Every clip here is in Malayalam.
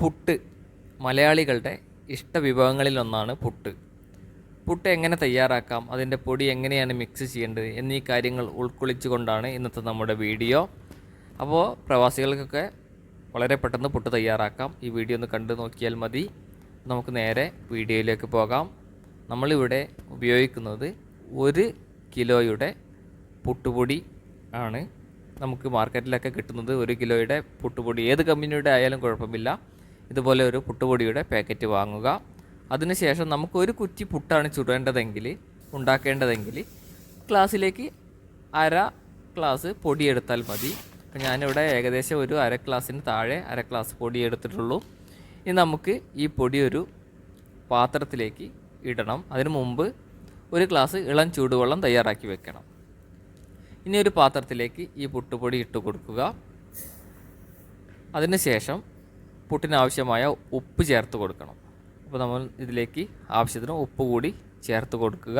പുട്ട് മലയാളികളുടെ ഇഷ്ട ഇഷ്ടവിഭവങ്ങളിലൊന്നാണ് പുട്ട്. പുട്ട് എങ്ങനെ തയ്യാറാക്കാം അതിന്റെ പൊടി എങ്ങനെയാണ് മിക്സ് ചെയ്യേണ്ടത് എന്നീ കാര്യങ്ങൾ ഉൾക്കൊള്ളിച്ചുകൊണ്ടാണ് ഇന്നത്തെ നമ്മുടെ വീഡിയോ. അപ്പോൾ പ്രവാസികൾക്കൊക്കെ വളരെ പെട്ടെന്ന് പുട്ട് തയ്യാറാക്കാം. ഈ വീഡിയോ ഒന്ന് കണ്ടു നോക്കിയാൽ മതി. നമുക്ക് നേരെ വീഡിയോയിലേക്ക് പോകാം. നമ്മളിവിടെ ഉപയോഗിക്കുന്നത് ഒരു കിലോയുടെ പുട്ടുപൊടി ആണ്. നമുക്ക് മാർക്കറ്റിലൊക്കെ കിട്ടുന്നത് ഒരു കിലോയുടെ പുട്ടുപൊടി. ഏത് കമ്പനിയുടെ ആയാലും കുഴപ്പമില്ല. ഇതുപോലെ ഒരു പുട്ടുപൊടിയുടെ പാക്കറ്റ് വാങ്ങുക. അതിനുശേഷം നമുക്ക് ഒരു കുറ്റി പുട്ടാണ് ചുടേണ്ടതെങ്കിൽ ഉണ്ടാക്കേണ്ടതെങ്കിൽ ഗ്ലാസ്സിലേക്ക് അര ഗ്ലാസ് പൊടിയെടുത്താൽ മതി. അപ്പം ഞാനിവിടെ ഏകദേശം ഒരു അര ഗ്ലാസ്സിന് താഴെ അര ഗ്ലാസ് പൊടി എടുത്തിട്ടുള്ളൂ. ഇനി നമുക്ക് ഈ പൊടി ഒരു പാത്രത്തിലേക്ക് ഇടണം. അതിനു മുമ്പ് ഒരു ഗ്ലാസ് ഇളം ചൂടുവെള്ളം തയ്യാറാക്കി വെക്കണം. ഇനി ഒരു പാത്രത്തിലേക്ക് ഈ പുട്ടുപൊടി ഇട്ട് കൊടുക്കുക. അതിനുശേഷം പുട്ടിനാവശ്യമായ ഉപ്പ് ചേർത്ത് കൊടുക്കണം. അപ്പോൾ നമ്മൾ ഇതിലേക്ക് ആവശ്യത്തിന് ഉപ്പ് കൂടി ചേർത്ത് കൊടുക്കുക.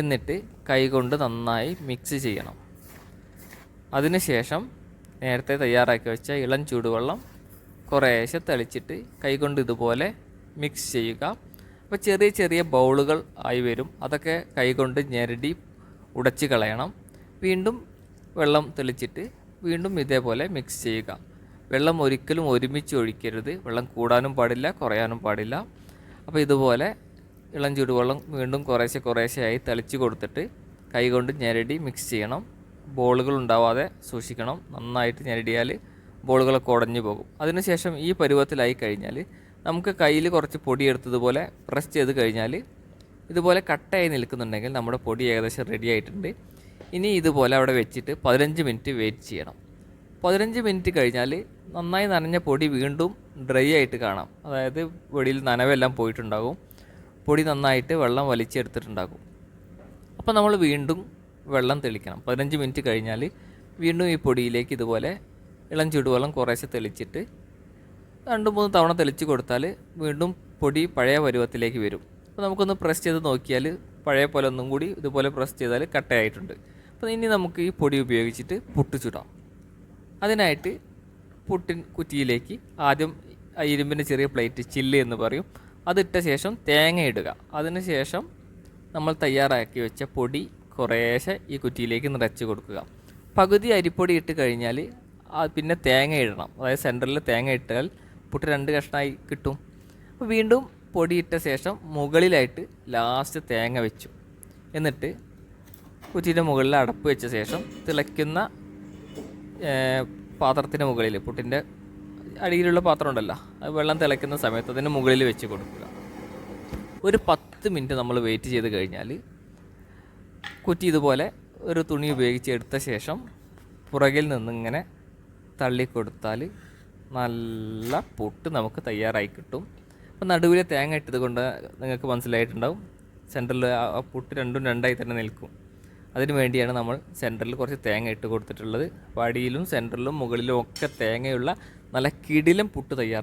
എന്നിട്ട് കൈകൊണ്ട് നന്നായി മിക്സ് ചെയ്യണം. അതിനുശേഷം നേരത്തെ തയ്യാറാക്കി വെച്ച ഇളം ചൂടുവെള്ളം കുറേശ്ശെ തെളിച്ചിട്ട് കൈകൊണ്ട് ഇതുപോലെ മിക്സ് ചെയ്യുക. അപ്പോൾ ചെറിയ ചെറിയ ബൗളുകൾ ആയി വരും. അതൊക്കെ കൈകൊണ്ട് ഞെരടി ഉടച്ച് കളയണം. വീണ്ടും വെള്ളം തെളിച്ചിട്ട് വീണ്ടും ഇതേപോലെ മിക്സ് ചെയ്യുക. വെള്ളം ഒരിക്കലും ഒരുമിച്ച് ഒഴിക്കരുത്. വെള്ളം കൂടാനും പാടില്ല കുറയാനും പാടില്ല. അപ്പോൾ ഇതുപോലെ ഇളം ചൂടുവെള്ളം വീണ്ടും കുറേശ്ശെ കുറേശ്ശെയായി തളിച്ച് കൊടുത്തിട്ട് കൈകൊണ്ട് ഞെരടി മിക്സ് ചെയ്യണം. ബോളുകൾ ഉണ്ടാവാതെ സൂക്ഷിക്കണം. നന്നായിട്ട് ഞെരടിയാൽ ബോളുകളൊക്കെ ഉടഞ്ഞു പോകും. അതിനുശേഷം ഈ പരുവത്തിലായി കഴിഞ്ഞാൽ നമുക്ക് കയ്യിൽ കുറച്ച് പൊടി എടുത്തതുപോലെ പ്രസ് ചെയ്ത് കഴിഞ്ഞാൽ ഇതുപോലെ കട്ടയായി നിൽക്കുന്നുണ്ടെങ്കിൽ നമ്മുടെ പൊടി ഏകദേശം റെഡി ആയിട്ടുണ്ട്. ഇനി ഇതുപോലെ അവിടെ വെച്ചിട്ട് പതിനഞ്ച് മിനിറ്റ് വെയിറ്റ് ചെയ്യണം. പതിനഞ്ച് മിനിറ്റ് കഴിഞ്ഞാൽ നന്നായി നനഞ്ഞ പൊടി വീണ്ടും ഡ്രൈ ആയിട്ട് കാണാം. അതായത് വെടിയിൽ നനവെല്ലാം പോയിട്ടുണ്ടാകും. പൊടി നന്നായിട്ട് വെള്ളം വലിച്ചെടുത്തിട്ടുണ്ടാകും. അപ്പോൾ നമ്മൾ വീണ്ടും വെള്ളം തെളിക്കണം. പതിനഞ്ച് മിനിറ്റ് കഴിഞ്ഞാൽ വീണ്ടും ഈ പൊടിയിലേക്ക് ഇതുപോലെ ഇളം ചൂടുവെള്ളം കുറേശ്ശെ തെളിച്ചിട്ട് രണ്ട് മൂന്ന് തവണ തെളിച്ച് കൊടുത്താൽ വീണ്ടും പൊടി പഴയ പരുവത്തിലേക്ക് വരും. അപ്പോൾ നമുക്കൊന്ന് പ്രസ് ചെയ്ത് നോക്കിയാൽ പഴയ പോലെ ഒന്നും കൂടി ഇതുപോലെ പ്രസ് ചെയ്താൽ കട്ടയായിട്ടുണ്ട്. അപ്പോൾ ഇനി നമുക്ക് ഈ പൊടി ഉപയോഗിച്ചിട്ട് പുട്ട് ചുടാം. അതിനായിട്ട് പുട്ടിൻ കുറ്റിയിലേക്ക് ആദ്യം ഇരുമ്പിന്റെ ചെറിയ പ്ലേറ്റ് ചില്ല് എന്ന് പറയും. അതിട്ട ശേഷം തേങ്ങ ഇടുക. അതിനുശേഷം നമ്മൾ തയ്യാറാക്കി വെച്ച പൊടി കുറേശ്ശെ ഈ കുറ്റിയിലേക്ക് നിറച്ച് കൊടുക്കുക. പകുതി അരിപ്പൊടി ഇട്ട് കഴിഞ്ഞാൽ പിന്നെ തേങ്ങ ഇടണം. അതായത് സെന്ററിൽ തേങ്ങ ഇട്ടാൽ പുട്ട് രണ്ട് കഷ്ണമായി കിട്ടും. അപ്പോൾ വീണ്ടും പൊടി ഇട്ട ശേഷം മുകളിലായിട്ട് ലാസ്റ്റ് തേങ്ങ വെച്ചു. എന്നിട്ട് കുറ്റിന്റെ മുകളിൽ അടപ്പ് വെച്ച ശേഷം തിളയ്ക്കുന്ന പാത്രത്തിന് മുകളിൽ പുട്ടിന്റെ അടിയിലുള്ള പാത്രം ഉണ്ടല്ലോ അത് വെള്ളം തിളയ്ക്കുന്ന സമയത്ത് അതിന് മുകളിൽ വെച്ച് കൊടുക്കുക. ഒരു പത്ത് മിനിറ്റ് നമ്മൾ വെയിറ്റ് ചെയ്ത് കഴിഞ്ഞാൽ കുറ്റി ഇതുപോലെ ഒരു തുണി ഉപയോഗിച്ച് എടുത്ത ശേഷം പുറകിൽ നിന്നിങ്ങനെ തള്ളിക്കൊടുത്താൽ നല്ല പുട്ട് നമുക്ക് തയ്യാറായി കിട്ടും. അപ്പം നടുവിലെ തേങ്ങ ഇട്ടത് കൊണ്ട് നിങ്ങൾക്ക് മനസ്സിലായിട്ടുണ്ടാവും സെന്ററിൽ ആ പുട്ട് രണ്ടും രണ്ടായി തന്നെ നിൽക്കും. അതിനു വേണ്ടിയാണ് നമ്മൾ സെന്ററിൽ കുറച്ച് തേങ്ങ ഇട്ട് കൊടുത്തിട്ടുള്ളത്. അടിയിലും സെന്ററിലും മുകളിലും ഒക്കെ തേങ്ങയുള്ള നല്ല കിടിലം പുട്ട് തയ്യാറായി